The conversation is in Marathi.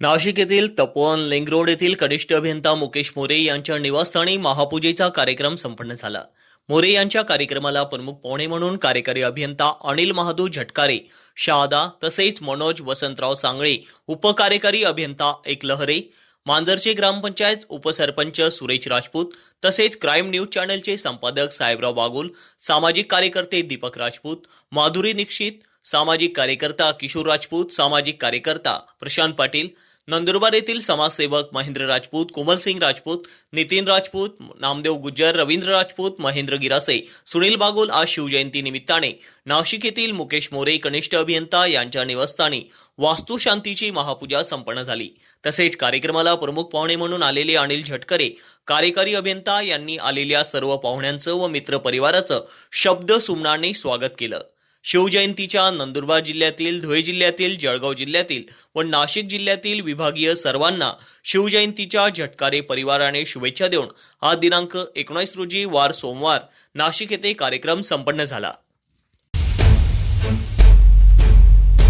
नाशिक येथील तपोवन लिंक रोड येथील कनिष्ठ अभियंता मुकेश मोरे यांच्या निवासस्थानी महापूजेचा कार्यक्रम संपन्न झाला. मोरे यांच्या कार्यक्रमाला प्रमुख पाहुणे म्हणून कार्यकारी अभियंता अनिल महादू झटकारे शहादा तसेच मनोज वसंतराव सांगळे उपकार्यकारी अभियंता एकलहरे मांजरचे ग्रामपंचायत उपसरपंच सुरेश राजपूत तसेच क्राईम न्यूज चॅनलचे संपादक साहेबराव बागुल सामाजिक कार्यकर्ते दीपक राजपूत माधुरी दीक्षित सामाजिक कार्यकर्ता किशोर राजपूत सामाजिक कार्यकर्ता प्रशांत पाटील नंदुरबार येथील समाजसेवक महेंद्र राजपूत कोमलसिंग राजपूत नितीन राजपूत नामदेव गुज्जर रवींद्र राजपूत महेंद्र गिरासे सुनील बागुल आज शिवजयंती निमित्ताने. नाशिक येथील मुकेश मोरे कनिष्ठ अभियंता यांच्या निवासस्थानी वास्तुशांतीची महापूजा संपन्न झाली. तसेच कार्यक्रमाला प्रमुख पाहुणे म्हणून आलेले अनिल झटकरे कार्यकारी अभियंता यांनी आलेल्या सर्व पाहुण्यांचं व मित्रपरिवाराचं शब्द सुमनाने स्वागत केलं. शिवजयंतीच्या नंदुरबार जिल्ह्यातील धुळे जिल्ह्यातील जळगाव जिल्ह्यातील व नाशिक जिल्ह्यातील विभागीय सर्वांना शिवजयंतीच्या झटकारे परिवाराने शुभेच्छा देऊन हा दिनांक एकोणीस रोजी वार सोमवार नाशिक येथे कार्यक्रम संपन्न झाला.